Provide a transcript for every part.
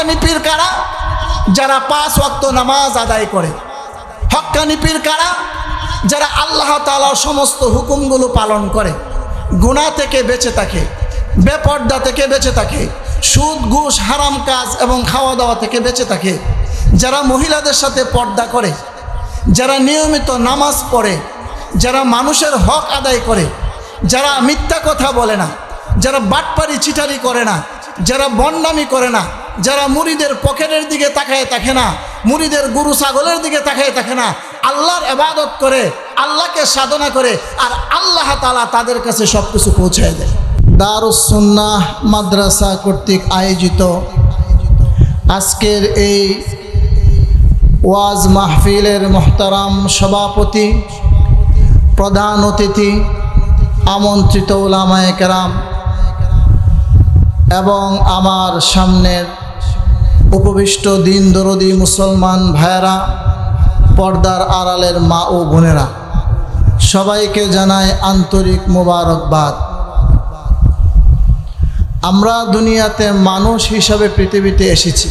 হক্কানি পীর কারা? যারা পাঁচ ওয়াক্ত নামাজ আদায় করে। হক্কানি পীর কারা? যারা আল্লাহ তালার সমস্ত হুকুমগুলো পালন করে। গুণা থেকে বেঁচে থাকে, বেপর্দা থেকে বেঁচে থাকে, সুদ, ঘুষ, হারাম কাজ এবং খাওয়া দাওয়া থেকে বেঁচে থাকে। যারা মহিলাদের সাথে পর্দা করে, যারা নিয়মিত নামাজ পড়ে, যারা মানুষের হক আদায় করে, যারা মিথ্যা কথা বলে না, যারা বাটপারি চিটারি করে না, যারা বন্ডামি করে না যারা মুড়িদের পকেটের দিকে তাকায় থাকে না, মুড়িদের গুরু ছাগলের দিকে তাকায় থাকে না, আল্লাহর এবাদত করে, আল্লাহকে সাধনা করে আর আল্লাহ তালা তাদের কাছে সব কিছু পৌঁছায় দেয়। দারুসন্নাহ মাদ্রাসা কর্তৃক আয়োজিত আজকের এই ওয়াজ মাহফিলের মোহতারাম সভাপতি, প্রধান অতিথি, আমন্ত্রিত ওলামায় কেরাম এবং আমার সামনের উপবিষ্ট দিন দরদি মুসলমান ভাইয়েরা, পর্দার আড়ালের মা ও বোনেরা, সবাইকে জানায় আন্তরিক মোবারকবাদ। আমরা দুনিয়াতে মানুষ হিসাবে পৃথিবীতে এসেছি।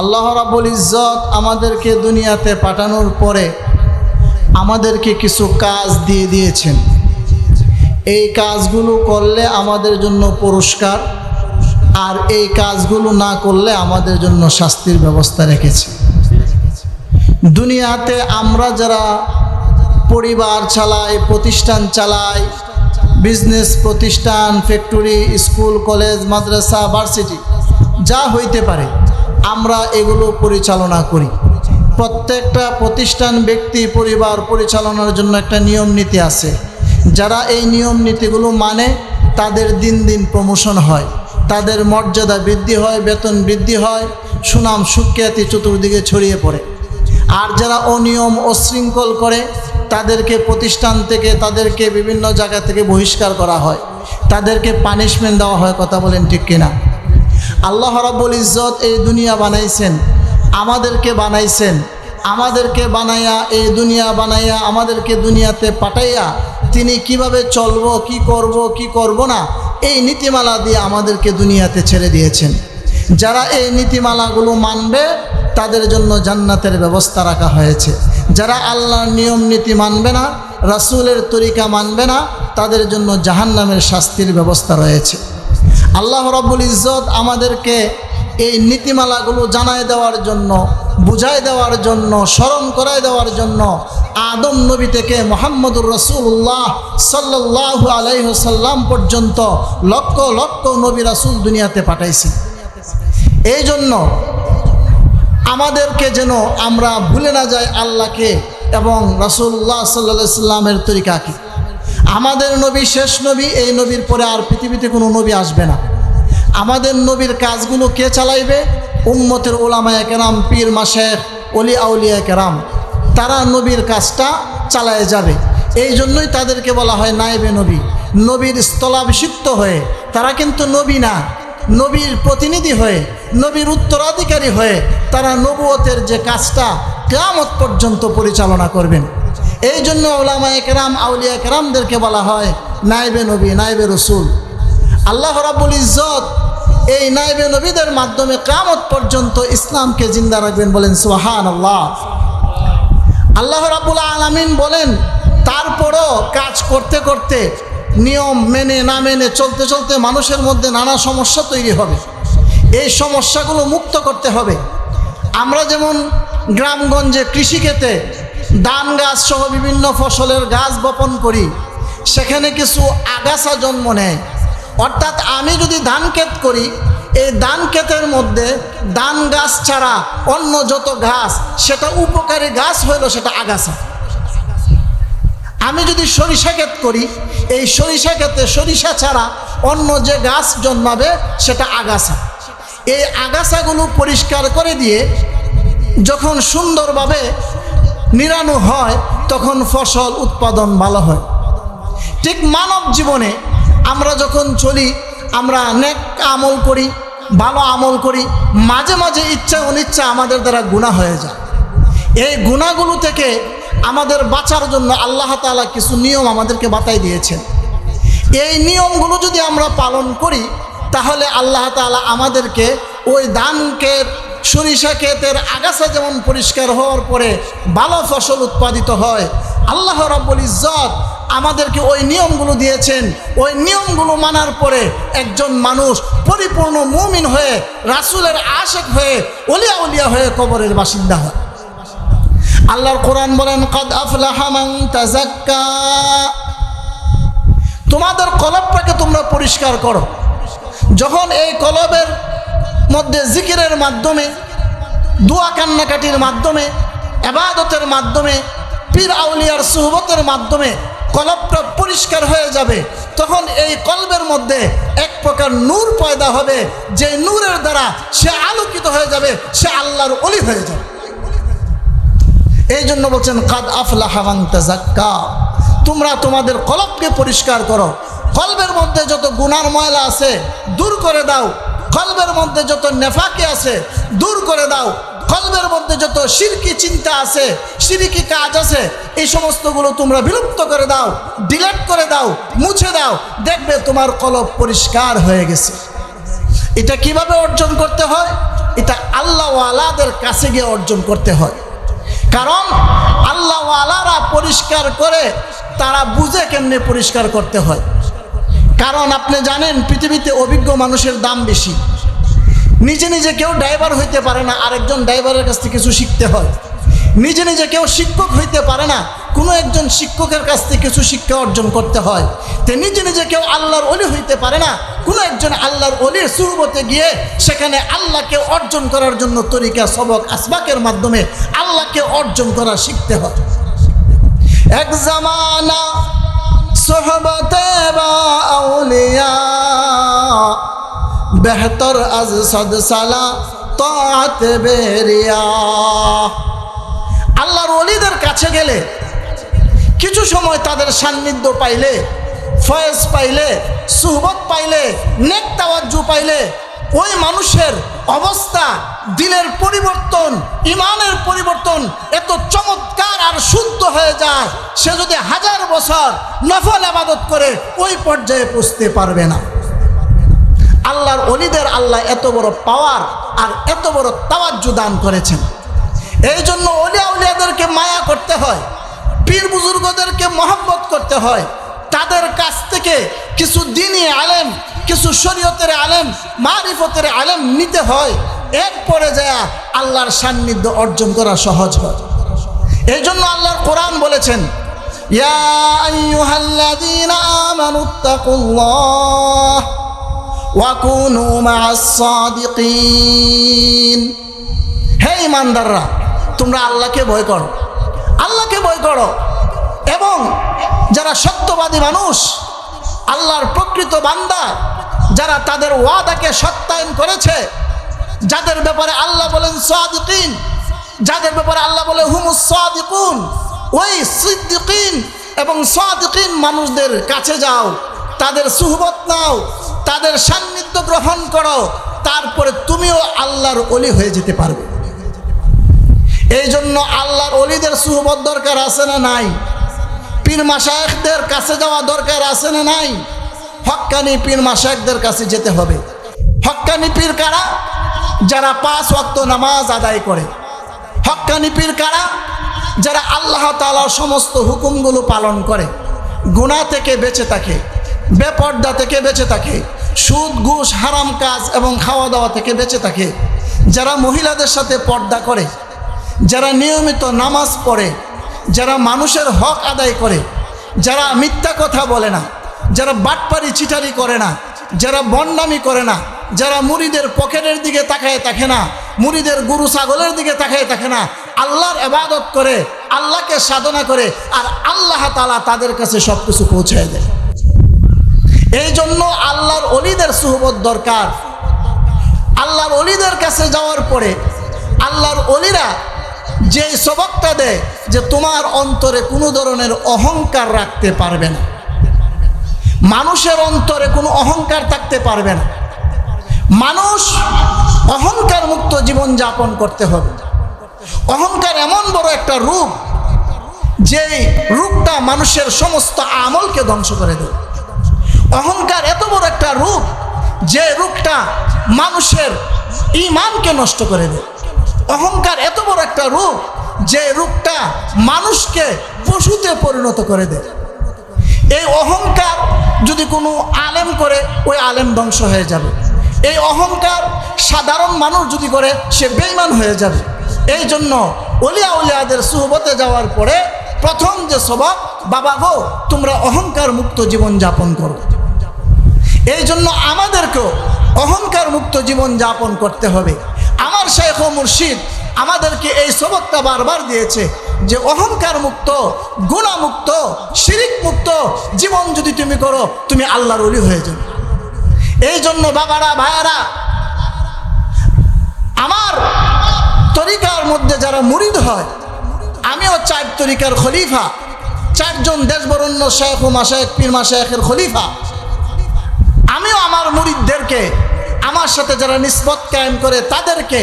আল্লাহ রাবুল ইজ্জত আমাদেরকে দুনিয়াতে পাঠানোর পরে আমাদেরকে কিছু কাজ দিয়ে দিয়েছেন। এই কাজগুলো করলে আমাদের জন্য পুরস্কার। আর এই কাজগুলো না করলে আমাদের জন্য শাস্তির ব্যবস্থা রেখেছে। দুনিয়াতে আমরা যারা পরিবার চালাই প্রতিষ্ঠান চালাই বিজনেস প্রতিষ্ঠান ফ্যাক্টরি স্কুল কলেজ মাদ্রাসা ভার্সিটি যা হইতে পারে, আমরা এগুলো পরিচালনা করি। প্রত্যেকটা প্রতিষ্ঠান, ব্যক্তি, পরিবার পরিচালনার জন্য একটা নিয়ম নীতি আছে। যারা এই নিয়ম নীতিগুলো মানে তাদের দিন দিন প্রমোশন হয়। তাদের মর্যাদা বৃদ্ধি হয়, বেতন বৃদ্ধি হয়, সুনাম সুখ্যাতি চতুর্দিকে ছড়িয়ে পড়ে। আর যারা অনিয়ম অশৃঙ্খল করে, তাদেরকে প্রতিষ্ঠান থেকে, তাদেরকে বিভিন্ন জায়গা থেকে বহিষ্কার করা হয়। তাদেরকে পানিশমেন্ট দেওয়া হয়, কথা বলেন ঠিক কিনা? আল্লাহ রাব্বুল ইজ্জত এই দুনিয়া বানাইছেন, আমাদেরকে বানাইছেন। আমাদেরকে বানাইয়া, এই দুনিয়া বানাইয়া, আমাদেরকে দুনিয়াতে পাঠাইয়া তিনি কীভাবে চলব, কি করব কি করব না, এই নীতিমালা দিয়ে আমাদেরকে দুনিয়াতে ছেড়ে দিয়েছেন। যারা এই নীতিমালাগুলো মানবে, তাদের জন্য জান্নাতের ব্যবস্থা রাখা হয়েছে। যারা আল্লাহর নিয়ম নীতি মানবে না, রাসুলের তরিকা মানবে না, তাদের জন্য জাহান্নামের শাস্তির ব্যবস্থা রয়েছে। আল্লাহ রাব্বুল ইজ্জত আমাদেরকে এই নীতিমালাগুলো জানায় দেওয়ার জন্য বুঝাই দেওয়ার জন্য, স্মরণ করায় দেওয়ার জন্য আদম নবী থেকে মোহাম্মদুর রসুল্লাহ সাল্লাহ আলাইহসাল্লাম পর্যন্ত লক্ষ লক্ষ নবী রাসুল দুনিয়াতে পাঠাইছে। এই জন্য আমাদেরকে যেন আমরা ভুলে না যাই আল্লাহকে এবং রাসুল্লাহ সাল্লা সাল্লামের তরিকাকে। আমাদের নবী শেষ নবী, এই নবীর পরে আর পৃথিবীতে কোনো নবী আসবে না। আমাদের নবীর কাজগুলো কে চালাইবে? উম্মতের ওলামায় কেরাম, পীর মাসের অলি আউলিয়া কেরাম, তারা নবীর কাজটা চালায় যাবে। এই জন্যই তাদেরকে বলা হয় নাইবে নবী। নবীর স্থলাভিষিক্ত হয়ে, তারা কিন্তু নবী না, নবীর প্রতিনিধি হয়ে, নবীর উত্তরাধিকারী হয়ে, তারা নবুয়তের যে কাজটা কেয়ামত পর্যন্ত পরিচালনা করবেন। এই জন্য ওলামা একরাম আউলিয়া একরামদেরকে বলা হয় নাইবে নবী নাইবে রসুল। আল্লাহ রাবুল ইজ্জত এই নাইবে নবীদের মাধ্যমে কামত পর্যন্ত ইসলামকে জিন্দা রাখবেন বলেন সোহান আল্লাহ আল্লাহ রাবুল আলমিন বলেন, তারপরও কাজ করতে করতে নিয়ম মেনে না মেনে চলতে চলতে মানুষের মধ্যে নানা সমস্যা তৈরি হবে। এই সমস্যাগুলো মুক্ত করতে হবে। আমরা যেমন গ্রামগঞ্জে কৃষিক্ষেত্রে ধান গাছ সহ বিভিন্ন ফসলের গাছ বপন করি, সেখানে কিছু আগাছা জন্ম নেয়। অর্থাৎ আমি যদি ধান ক্ষেত করি, এই ধান ক্ষেতের মধ্যে ধান গাছ ছাড়া অন্য যত গাছ, সেটা উপকারী গাছ হইল সেটা আগাছা। আমি যদি সরিষা ক্ষেত করি, এই সরিষা ক্ষেতে সরিষা ছাড়া অন্য যে গাছ জন্মাবে, সেটা আগাছা। এই আগাছাগুলো পরিষ্কার করে দিয়ে, যখন সুন্দরভাবে নিরানো হয়, তখন ফসল উৎপাদন ভালো হয়। ঠিক মানব জীবনে আমরা যখন চলি, আমরা নেক আমল করি, ভালো আমল করি, মাঝে মাঝে ইচ্ছা অনিচ্ছা আমাদের দ্বারা গুণা হয়ে যায়। এই গুণাগুলো থেকে আমাদের বাঁচার জন্য আল্লাহ তালা কিছু নিয়ম আমাদেরকে বাতাই দিয়েছেন। এই নিয়মগুলো যদি আমরা পালন করি, তাহলে আল্লাহ তাআলা আমাদেরকে ওই দানকে সরিষা ক্ষেতের আগাছা যেমন পরিষ্কার হওয়ার পরে ভালো ফসল উৎপাদিত হয়, আল্লাহ রাব্বুল ইজ্জত আমাদেরকে ওই নিয়মগুলো দিয়েছেন। ওই নিয়মগুলো মানার পরে একজন মানুষ পরিপূর্ণ মুমিন হয়ে, রাসূলের আশেক হয়ে অলিয়া উলিয়া হয়ে কবরের বাসিন্দা হয়। আল্লাহর কোরআন বলেন, কদ আফলাহা মান তাযাক্কা। তোমাদের কলবটাকে তোমরা পরিষ্কার করো। যখন এই কলবের মধ্যে জিকিরের মাধ্যমে, দোয়া কান্নাকাটির মাধ্যমে এবাদতের মাধ্যমে, পীর আউলিয়ার সুহবতের মাধ্যমে কলবটা পরিষ্কার হয়ে যাবে। তখন এই কলবের মধ্যে এক প্রকার নূর পয়দা হবে, যে নূরের দ্বারা সে আলোকিত হয়ে যাবে, সে আল্লাহর অলি হয়ে যাবে। এই জন্য বলছেন, কাদ আফলা হামাং তাজাক্কা তোমরা তোমাদের কলবকে পরিষ্কার করো। কলবের মধ্যে যত গুনার ময়লা আছে, দূর করে দাও। কলবের মধ্যে যত নেফাকি আছে, দূর করে দাও। কলবের মধ্যে যত সিরকি চিন্তা আছে, সিরিকি কাজ আছে, এই সমস্তগুলো তোমরা বিলুপ্ত করে দাও, ডিলেট করে দাও, মুছে দাও, দেখবে তোমার কলব পরিষ্কার হয়ে গেছে। এটা কীভাবে অর্জন করতে হয়? এটা আল্লাহওয়ালাদের কাছে গিয়ে অর্জন করতে হয়। কারণ আল্লাহওয়ালারা পরিষ্কার করে, তারা বুঝে কেমনে পরিষ্কার করতে হয়। কারণ আপনি জানেন, পৃথিবীতে অভিজ্ঞ মানুষের দাম বেশি। নিজে নিজে কেউ ড্রাইভার হইতে পারে না, আরেকজন ড্রাইভারের কাছ থেকে কিছু শিখতে হয়। নিজে নিজে কেউ শিক্ষক হইতে পারে না, কোনো একজন শিক্ষকের কাছ থেকে কিছু শিক্ষা অর্জন করতে হয়। তে নিজে নিজে কেউ আল্লাহর অলি হইতে পারে না, কোনো একজন আল্লাহর অলির সুরবতে গিয়ে সেখানে আল্লাহকে অর্জন করার জন্য তরিকা, সবক, আসবাকের মাধ্যমে আল্লাহকে অর্জন করা শিখতে হয়। এক জামানা সোহবতে বা বেহতর আজ সদ সালা তাত বেরিয়া। আল্লাহর অলিদের কাছে গেলে কিছু সময় তাদের সান্নিধ্য পাইলে, ফয়েজ পাইলে, সুহবত পাইলে, নেক তাওয়াজ্জু পাইলে, ওই মানুষের অবস্থা, দিলের পরিবর্তন ইমানের পরিবর্তন এত চমৎকার আর শুদ্ধ হয়ে যায়, সে যদি হাজার বছর নফল আবাদত করে, ওই পর্যায়ে পুষতে পারবে না। আল্লাহর অলিদের আল্লাহ এত বড় পাওয়ার আর এত বড় তাওয়াজ্জু দান করেছেন। এই জন্য অলিয়া উলিয়াদেরকে মায়া করতে হয়, পীর বুজুর্গদেরকে মহব্বত করতে হয়। তাদের কাছ থেকে কিছু দিনই আলেম, কিছু শরীয়তের আলেম, মারিফতের আলেম নিতে হয়। এরপরে যায় আল্লাহর সান্নিধ্য অর্জন করা সহজ হয়। এই জন্য আল্লাহর কোরআন বলেছেন, ইয়া আইয়ুহাল্লাযীনা আমানুত্তাকুল্লাহ ওয়াকুনু মা'আস সাদিকিন। হে ইমানদাররা, তোমরা আল্লাহকে ভয় করো। আল্লাহকে ভয় করো। এবং যারা সত্যবাদী মানুষ, আল্লাহর প্রকৃত বান্দা, যারা তাদের ওয়াদাকে সত্যায়ন করেছে, যাদের ব্যাপারে আল্লাহ বলেন সাদিকিন, যাদের ব্যাপারে আল্লাহ বলে হুমুস সাদিকুন, ওই সিদ্দিকিন এবং সাদিকিন মানুষদের কাছে যাও, তাদের সুহবত নাও তাদের সান্নিধ্য গ্রহণ করো, তারপরে তুমিও আল্লাহর অলি হয়ে যেতে পারবে। এই জন্য আল্লাহর অলিদের সুহবত দরকার আছে না নাই? পীর মাসায়কদের কাছে যাওয়া দরকার আছে না নাই? হক্কানি পীর মাসায়কদের কাছে যেতে হবে। হক্কানি পীর কারা? যারা পাঁচ ওয়াক্ত নামাজ আদায় করে। হক্কানি পীর কারা? যারা আল্লাহ তালার সমস্ত হুকুমগুলো পালন করে। গুণা থেকে বেঁচে থাকে, বেপর্দা থেকে বেঁচে থাকে। সুদ, ঘুষ, হারাম কাজ এবং খাওয়া দাওয়া থেকে বেঁচে থাকে। যারা মহিলাদের সাথে পর্দা করে, যারা নিয়মিত নামাজ পড়ে, যারা মানুষের হক আদায় করে, যারা মিথ্যা কথা বলে না, যারা বাটপারি চিটারি করে না, যারা বন্ডামি করে না, যারা মুড়িদের পকেটের দিকে তাকায় থাকে না, মুড়িদের গুরু ছাগলের দিকে তাকায় থাকে না, আল্লাহর এবাদত করে, আল্লাহকে সাধনা করে, আর আল্লাহ তালা তাদের কাছে সব কিছু পৌঁছায় দেয়। এই জন্য আল্লাহর অলিদের সুহবত দরকার। আল্লাহর অলিদের কাছে যাওয়ার পরে আল্লাহর অলিরা যে সবকটা দেয় যে তোমার অন্তরে কোনো ধরনের অহংকার রাখতে পারবে না। মানুষের অন্তরে কোনো অহংকার থাকতে পারবে না। মানুষ অহংকার মুক্ত জীবন যাপন করতে হবে। অহংকার এমন বড় একটা রূপ যে রূপটা মানুষের সমস্ত আমলকে ধ্বংস করে দেবে। অহংকার এত বড় একটা রূপ যে রূপটা মানুষের ইমানকে নষ্ট করে দেয়। অহংকার এত বড় একটা রূপ যে রূপটা মানুষকে পশুতে পরিণত করে দেয়। এই অহংকার যদি কোনো আলেম করে, ওই আলেম ধ্বংস হয়ে যাবে। এই অহংকার সাধারণ মানুষ যদি করে, সে বেইমান হয়ে যাবে। এই জন্য অলিয়া উলিয়াদের সুহবতে যাওয়ার পরে প্রথম যে স্বভাব বাবা গো, তোমরা অহংকার মুক্ত জীবন যাপন করো। এই জন্য আমাদেরকেও অহংকার মুক্ত জীবন যাপন করতে হবে। আমার শেখ ও মুর্শিদ আমাদেরকে এই সবকটা বারবার দিয়েছে যে অহংকার মুক্ত গুণামুক্ত শিরিক মুক্ত জীবন যদি তুমি করো, তুমি আল্লাহর অলি হয়ে যাবে। এই জন্য বাবারা, ভাইয়ারা, আমার তরিকার মধ্যে যারা মুরিদ হয়, আমিও চার তরিকার খলিফা, চারজন দেশবরণ্য শেখ ও মাসায়েক পীর মাসায়েকের খলিফা। আমিও আমার মুরিদদেরকে, আমার সাথে যারা নিষ্পত কায়েম করে তাদেরকে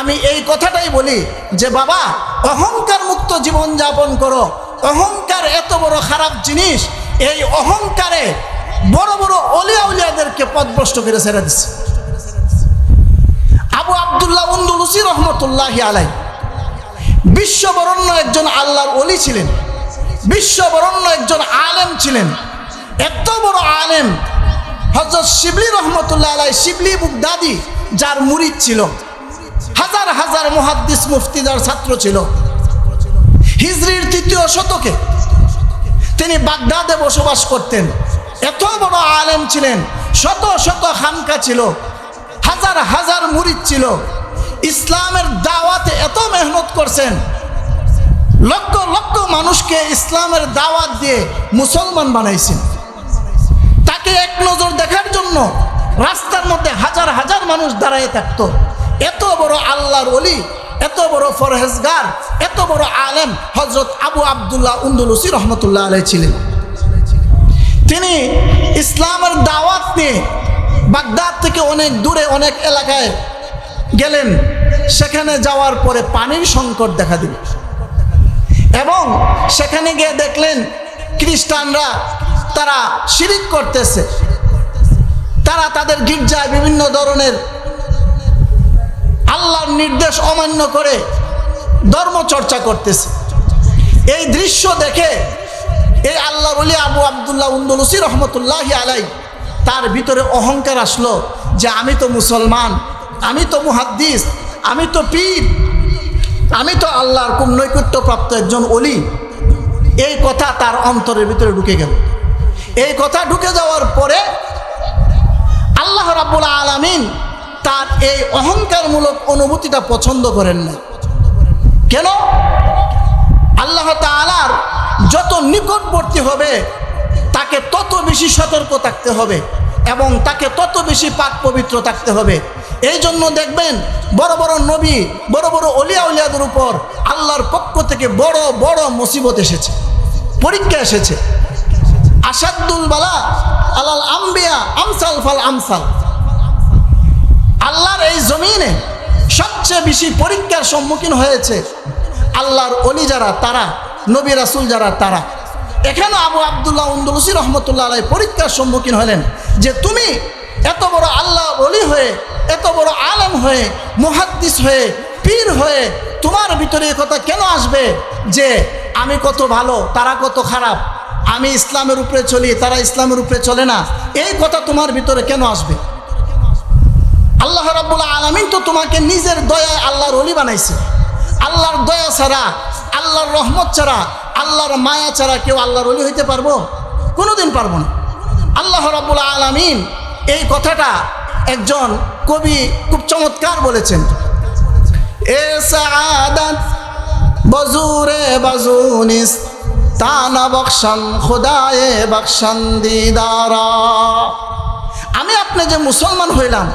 আমি এই কথাটাই বলি যে, বাবা, অহংকার মুক্ত জীবন যাপন করো। অহংকার এত বড় খারাপ জিনিস, এই অহংকারে বড় বড় অলিয়া উলিয়াদেরকে পদভ্রষ্ট করে ছেড়ে দিচ্ছে আবু আবদুল্লাহ উন্দুলুসি রহমতুল্লাহ আলাই বিশ্ববরণ্য একজন আল্লাহর অলি ছিলেন, বিশ্ববরণ্য একজন আলেম ছিলেন, এত বড় আলেম হজরত শিবলি রহমতুল্লাহ আলাই শিবলি বুকদাদি যার মুরিদ ছিল। হাজার হাজার মুহাদ্দিস মুফতি যার ছাত্র ছিল। হিজরির তৃতীয় শতকে তিনি বাগদাদে বসবাস করতেন। এত বড় আলেম ছিলেন, শত শত খানকা ছিল, হাজার হাজার মুরিদ ছিল। ইসলামের দাওয়াতে এত মেহনত করছেন, লক্ষ লক্ষ মানুষকে ইসলামের দাওয়াত দিয়ে মুসলমান বানাইছেন। তাকে এক নজর দেখার জন্য রাস্তার মধ্যে হাজার হাজার মানুষ দাঁড়ায় থাকতো। এত বড় আল্লাহর অলি এত বড় ফরহেজগার এত বড় আলেম হজরত আবু আবদুল্লাহ উন্দুলুসি রহমতুল্লাহ আলাই ছিলেন। তিনি ইসলামের দাওয়াত নিয়ে বাগদাদ থেকে অনেক দূরে অনেক এলাকায় গেলেন। সেখানে যাওয়ার পরে পানির সংকট দেখা দিল। এবং সেখানে গিয়ে দেখলেন খ্রিস্টানরা তারা শিরিক করতেছে। তারা তাদের গির্জায় বিভিন্ন ধরনের আল্লাহর নির্দেশ অমান্য করে ধর্ম চর্চা করতেছে। এই দৃশ্য দেখে এই আল্লাহ বলি আবু আবদুল্লাহ উন্দুলুসি রহমতুল্লাহ আলাই তার ভিতরে অহংকার আসলো যে আমি তো মুসলমান, আমি তো মুহাদ্দিস, আমি তো পীর, আমি তো আল্লাহর নৈকট্যপ্রাপ্ত একজন অলি এই কথা তার অন্তরের ভিতরে ঢুকে গেল। এই কথা ঢুকে যাওয়ার পরে আল্লাহ রাব্বুল আলামিন তার এই অহংকারমূলক অনুভূতিটা পছন্দ করেন না কেন? আল্লাহ তাআলার যত নিকটবর্তী হবে, তাকে তত বেশি সতর্ক থাকতে হবে এবং তাকে তত বেশি পাক পবিত্র থাকতে হবে। এই জন্য দেখবেন, বড় বড় নবী, বড় বড় অলিয়া উলিয়াদের উপর আল্লাহর পক্ষ থেকে বড় বড় মুসিবত এসেছে, পরীক্ষা এসেছে। আসাদুল বালা আলাল আম্বিয়া আমসাল ফাল আমসাল। আল্লাহর এই জমিনে সবচেয়ে বেশি পরীক্ষার সম্মুখীন হয়েছে আল্লাহর অলি যারা, তারা, নবী রাসুল যারা, তারা। এখানে আবু আবদুল্লাহ উন্দুলসি রহমতুল্লাহ আলাই পরীক্ষার সম্মুখীন হলেন যে তুমি এত বড় আল্লাহ অলি হয়ে, এত বড় আলম হয়ে, মুহাদ্দিস হয়ে, পীর হয়ে তোমার ভিতরে কথা কেন আসবে যে আমি কত ভালো, তারা কত খারাপ? আমি ইসলামের উপরে চলি, তারা ইসলামের উপরে চলে না। এই কথা তোমার ভিতরে কেন আসবে? আল্লাহ রাব্বুল আলমিন তো তোমাকে নিজের দয়ায় আল্লাহর অলি বানাইছে। আল্লাহর দয়া ছাড়া, আল্লাহর রহমত ছাড়া, আল্লাহর মায়া ছাড়া কেউ আল্লাহর অলি হইতে পারব? কোনোদিন পারব না। আল্লাহ রাব্বুল আলমিন এই কথাটা একজন কবি খুব চমৎকার বলেছেন। এ সাদাত বজুরে বাজুনিস তানা বকশান, খোদায়ে বকশান, দিদারা। আমি আপনি যে মুসলমান হইলাম,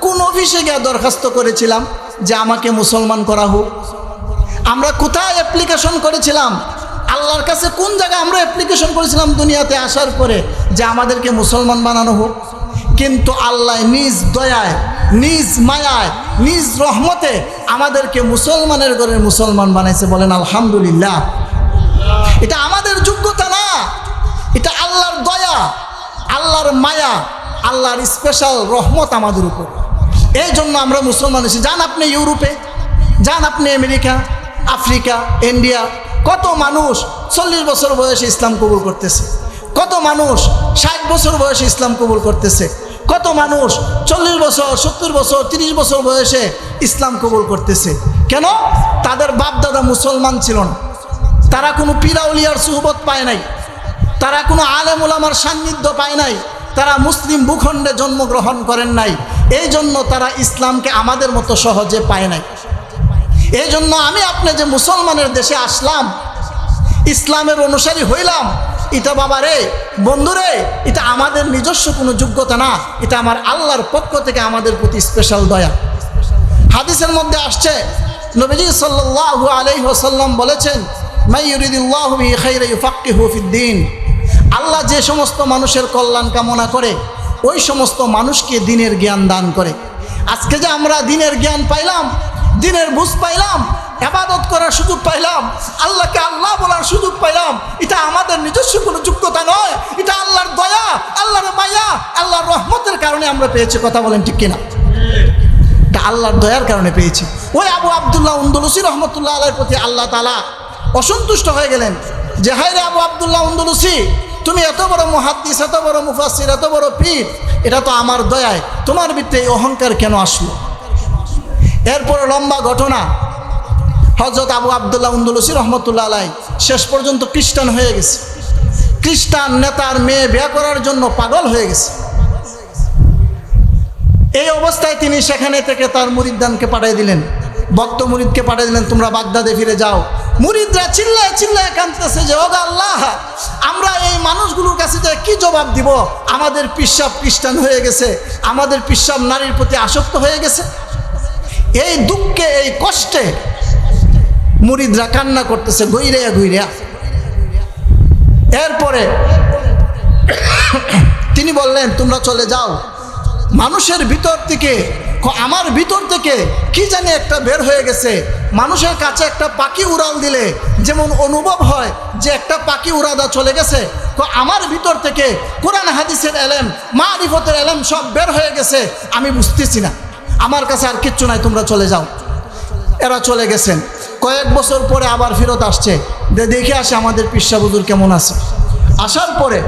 কোন অফিসে গিয়ে দরখাস্ত করেছিলাম যে আমাকে মুসলমান করা হোক? আমরা কোথায় অ্যাপ্লিকেশন করেছিলাম? আল্লাহর কাছে কোন জায়গায় আমরা অ্যাপ্লিকেশন করেছিলাম দুনিয়াতে আসার পরে যে আমাদেরকে মুসলমান বানানো হোক? কিন্তু আল্লাহ নিজ দয়ায়, নিজ মায়ায়, নিজ রহমতে আমাদেরকে মুসলমানের ঘরের মুসলমান বানাইছে বলেন আলহামদুলিল্লাহ। এটা আমাদের যোগ্যতা না। এটা আল্লাহর দয়া, আল্লাহর মায়া, আল্লাহর স্পেশাল রহমত আমাদের উপর। এই জন্য আমরা মুসলমান এসে যান আপনি ইউরোপে, যান আপনি আমেরিকা, আফ্রিকা, ইন্ডিয়া, কত মানুষ চল্লিশ বছর বয়সে ইসলাম কবুল করতেছে। কত মানুষ ষাট বছর বয়সে ইসলাম কবুল করতেছে। কত মানুষ চল্লিশ বছর, সত্তর বছর, তিরিশ বছর বয়সে ইসলাম কবুল করতেছে। কেন? তাদের বাপ দাদা মুসলমান ছিল না। তারা কোনো পিরাউলিয়ার সুহবত পায় নাই। তারা কোনো আলেম ওলামার সান্নিধ্য পায় নাই। তারা মুসলিম ভূখণ্ডে জন্মগ্রহণ করেন নাই। এই জন্য তারা ইসলামকে আমাদের মতো সহজে পায় নাই। এই জন্য আমি আপনি যে মুসলমানের দেশে আসলাম, ইসলামের অনুসারী হইলাম, এটা বাবা রে, বন্ধু রে, এটা আমাদের নিজস্ব কোনো যোগ্যতা না। এটা আমার আল্লাহর পক্ষ থেকে আমাদের প্রতি স্পেশাল দয়া। হাদিসের মধ্যে আসছে, নবীজি সাল্লাল্লাহু আলাইহি ওয়াসাল্লাম বলেছেন আল্লাহ যে সমস্ত মানুষের কল্যাণ কামনা করে, ওই সমস্ত মানুষকে দিনের জ্ঞান দান করে। আজকে যে আমরা দিনের জ্ঞান পাইলাম, দিনের বুঝ পাইলাম, আবাদত করার সুযোগ পাইলাম, আল্লাহকে আল্লাহ বলার সুযোগ পাইলাম, এটা আমাদের নিজস্ব কোনো যোগ্যতা নয়, এটা আল্লাহর দয়া, আল্লাহর মায়া, আল্লাহর রহমতের কারণে আমরা পেয়েছি, কথা বলেন ঠিক কিনা? এটা আল্লাহর দয়ার কারণে পেয়েছি। ওই আবু আবদুল্লাহ উন্দুলুসি রহমতুল্লাহ আল্লাহর প্রতি আল্লাহ তালা অসন্তুষ্ট হয়ে গেলেন যে হাই রে আবু আবদুল্লাহ উন্দুলুসি তুমি এত বড় মহাদ্দিস, এত বড় মুফাসির এত বড় পীর, এটা তো আমার দয়ায়। তোমার ভিত্তে এই অহংকার কেন আসলো? এরপরে লম্বা ঘটনা। হজরত আবু আবদুল্লাহ উন্দুলসি রহমতুল্লাহ আলাই শেষ পর্যন্ত খ্রিস্টান হয়ে গেছে। খ্রিস্টান নেতার মেয়ে বিয়া করার জন্য পাগল হয়ে গেছে। এই অবস্থায় তিনি সেখানে থেকে তার মুরিদদানকে পাঠিয়ে দিলেন। ভক্ত মুরিদকে পাঠিয়ে দিলেন, তোমরা বাগদাদে ফিরে যাও। মুরিদরা চিল্লায় চিল্লায় কাঁদতেছে যে, ওগা আল্লাহ, আমরা এই মানুষগুলোর কাছে যে কি জবাব দিব? আমাদের পিসাব খ্রিস্টান হয়ে গেছে, আমাদের পিসাব নারীর প্রতি আসক্ত হয়ে গেছে। এই দুঃখে, এই কষ্টে মুরিদরা কান্না করতেছে গৈরিয়া গৈরিয়া এরপরে তিনি বললেন, তোমরা চলে যাও। মানুষের ভিতর থেকে আমার ভিতর থেকে কি জানি একটা বের হয়ে গেছে। মানুষের কাছে একটা পাখি উড়াল দিলে, যেমন অনুভব হয় যে একটা পাখি উড়াদা চলে গেছে। ক- আমার ভিতর থেকে কোরআন, হাদিসের এলেম মা রিফতের এলেম সব বের হয়ে গেছে। আমি বুঝতেছি না। আমার কাছে আর কিচ্ছু নাই, তোমরা চলে যাও। এরা চলে গেছেন। কয়েক বছর পরে আবার ফেরত আসছে। দেখে আসে আমাদের পিসা কেমন আছে। আসার পরে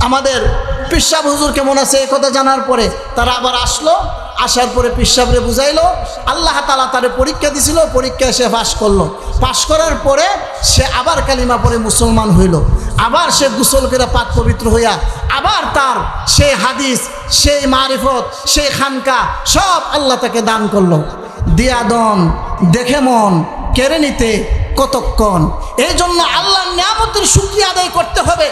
আমাদের পিসাব হুজুর কেমন আছে এই কথা জানার পরে তারা আবার আসলো। আসার পরে পিসাবরে বুঝাইলো, আল্লাহ তালা তারে পরীক্ষা দিছিল, পরীক্ষায় সে পাশ করল। পাশ করার পরে সে আবার কালিমা পরে মুসলমান হইল। আবার সে গোসল করে পাক পবিত্র হইয়া আবার তার সেই হাদিস, সেই মারিফত, সেই খানকা সব আল্লাহ তাকে দান করল। দিয়া দন, দেখে মন, কেড়ে নিতে কতক্ষণ? এই জন্য আল্লাহর নিয়ামতের শুক্রিয়া আদায় করতে হবে।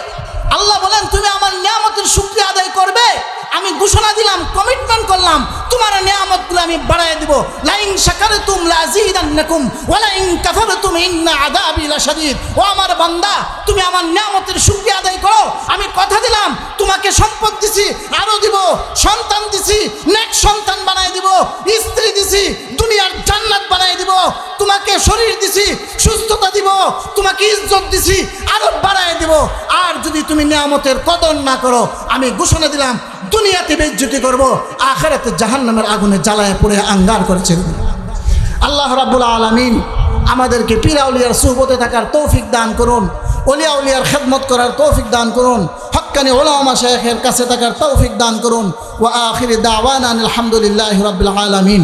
আল্লাহ বলেন, তুমি আমার নিয়ামতের শুক্রিয়া আদায় করবে। আমি ঘোষণা দিলাম কমিটমেন্ট করলাম, তোমার নিয়ামতগুলো আমি বাড়াই দিব। লাইন শাকারে তুম লাজিদান্নাকুম ওয়ালাইন কাফারতুম ইন্না আযাবি লাশাদীদ ও আমার বান্দা, তুমি আমার নিয়ামতের শুকরিয়া আদায় করো। আমি কথা দিলাম, তোমাকে সম্পদ দিছি, আরও দিব, সন্তান দিছি, নেক সন্তান বানাই দিব, স্ত্রী দিছি, দুনিয়ার জান্নাত বানাই দিব, তোমাকে শরীর দিছি, সুস্থতা দিব, তোমাকে ইজ্জত দিছি, আরও দিব আর যদি তুমি নিয়ামতের কদর না করো, আমি ঘোষণা দিলাম, দুনিয়াতে বেজ্জতি করব, আখেরাতে জাহান্নামের আগুনে জ্বালায় পড়ে আঙ্গার করেছে আল্লাহ রাব্বুল আলামিন আমাদেরকে পীরা উলিয়ার সুহবতে থাকার তৌফিক দান করুন অলিয়া উলিয়ার খেদমত করার তৌফিক দান করুন, হক্কানি ওলামা শেখের কাছে থাকার তৌফিক দান করুন, ওয়া আখিরি দাওয়ানা আলহামদুলিল্লাহ রাব্বিল আলামিন।